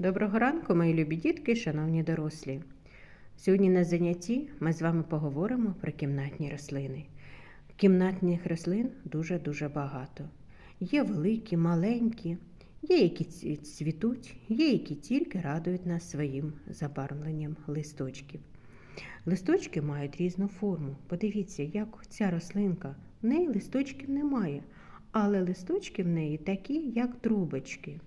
Доброго ранку, мої любі дітки, шановні дорослі. Сьогодні на занятті ми з вами поговоримо про кімнатні рослини. Кімнатних рослин дуже-дуже багато. Є великі, маленькі, є, які цвітуть, є, які тільки радують нас своїм забарвленням листочків. Листочки мають різну форму. Подивіться, як ця рослинка. В неї листочків немає, але листочки в неї такі, як трубочки.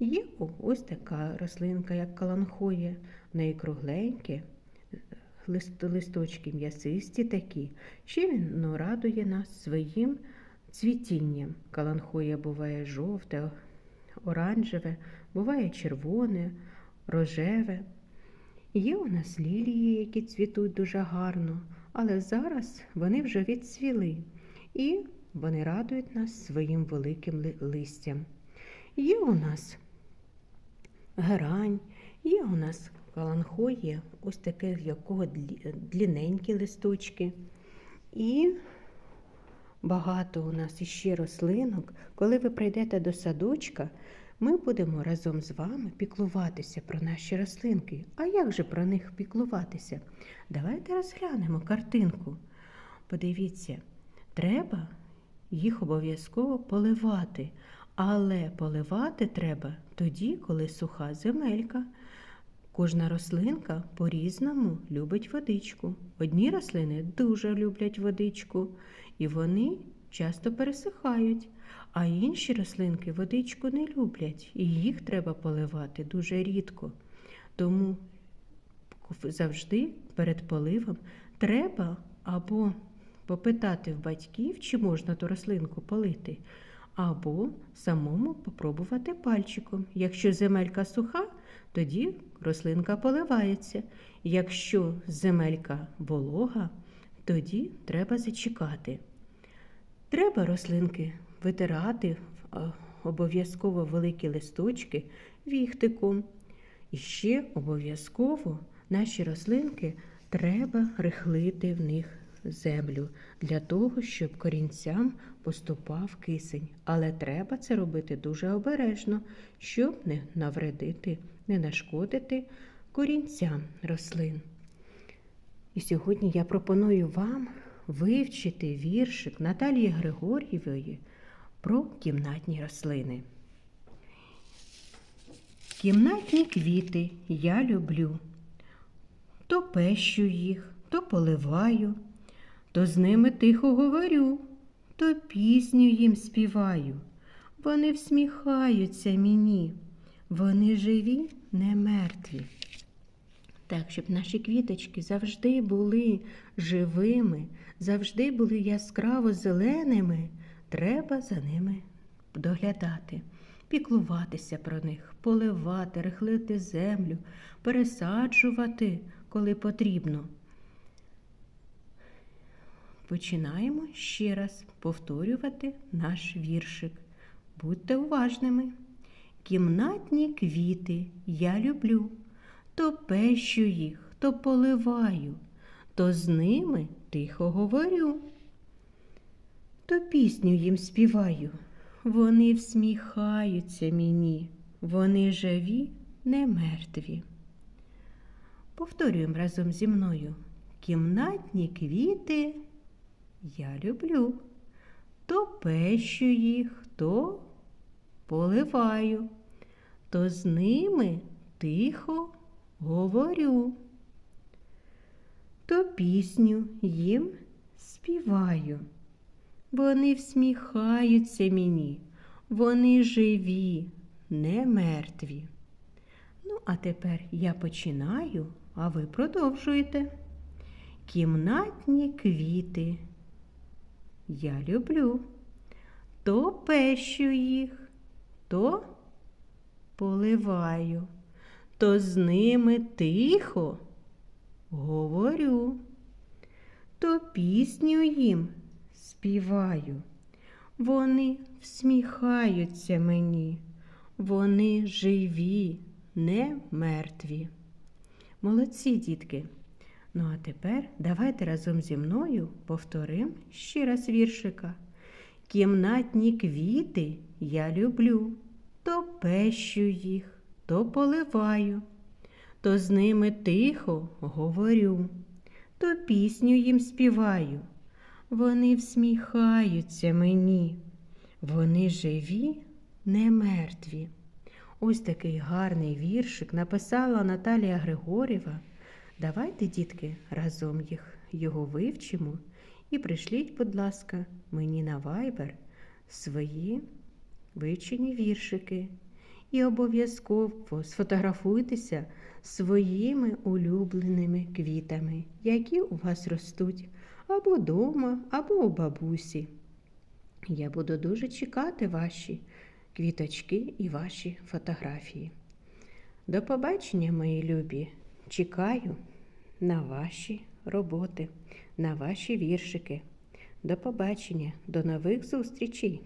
Є ось така рослинка, як каланхоя, в неї кругленькі, лист, листочки м'ясисті такі. Ще він ну, радує нас своїм цвітінням. Каланхоя буває жовте, оранжеве, буває червоне, рожеве. Є у нас лілії, які цвітуть дуже гарно, але зараз вони вже відцвіли і вони радують нас своїм великим листям. Є у нас герань, є у нас каланхоє, ось таке, в якого длінненькі листочки. І багато у нас іще рослинок. Коли ви прийдете до садочка, ми будемо разом з вами піклуватися про наші рослинки. А як же про них піклуватися? Давайте розглянемо картинку. Подивіться, треба їх обов'язково поливати. Але поливати треба тоді, коли суха земелька. Кожна рослинка по-різному любить водичку. Одні рослини дуже люблять водичку, і вони часто пересихають, а інші рослинки водичку не люблять, і їх треба поливати дуже рідко. Тому завжди перед поливом треба або попитати в батьків, чи можна ту рослинку полити, або самому попробувати пальчиком. Якщо земелька суха, тоді рослинка поливається. Якщо земелька волога, тоді треба зачекати. Треба рослинки витирати обов'язково великі листочки віхтиком. І ще обов'язково наші рослинки треба рихлити в них землю для того, щоб корінцям поступав кисень. Але треба це робити дуже обережно, щоб не навредити, не нашкодити корінцям рослин. І сьогодні я пропоную вам вивчити віршик Наталії Григор'євої про кімнатні рослини. Кімнатні квіти я люблю. То пещу їх, то поливаю, то з ними тихо говорю, то пісню їм співаю. Вони всміхаються мені, вони живі, не мертві. Так, щоб наші квіточки завжди були живими, завжди були яскраво зеленими, треба за ними доглядати, піклуватися про них, поливати, рихлити землю, пересаджувати, коли потрібно. Починаємо ще раз повторювати наш віршик. Будьте уважними. Кімнатні квіти я люблю, то пещу їх, то поливаю, то з ними тихо говорю. То пісню їм співаю. Вони всміхаються мені, вони живі, не мертві. Повторюємо разом зі мною. Кімнатні квіти я люблю. То пещу їх, то поливаю, то з ними тихо говорю. То пісню їм співаю. Вони всміхаються мені, вони живі, не мертві. Ну, а тепер я починаю, а ви продовжуєте. Кімнатні квіти я люблю. То пещу їх, то поливаю, то з ними тихо говорю, то пісню їм співаю. Вони всміхаються мені, вони живі, не мертві. Молодці, дітки. Ну а тепер давайте разом зі мною повторимо ще раз віршика. Кімнатні квіти я люблю, то пещу їх, то поливаю, то з ними тихо говорю, то пісню їм співаю. Вони всміхаються мені, вони живі, не мертві. Ось такий гарний віршик написала Наталія Григорєва. Давайте, дітки, разом їх його вивчимо і пришліть, будь ласка, мені на вайбер свої вивчені віршики. І обов'язково сфотографуйтеся своїми улюбленими квітами, які у вас ростуть або вдома, або у бабусі. Я буду дуже чекати ваші квіточки і ваші фотографії. До побачення, мої любі! Чекаю на ваші роботи, на ваші віршики. До побачення, до нових зустрічей!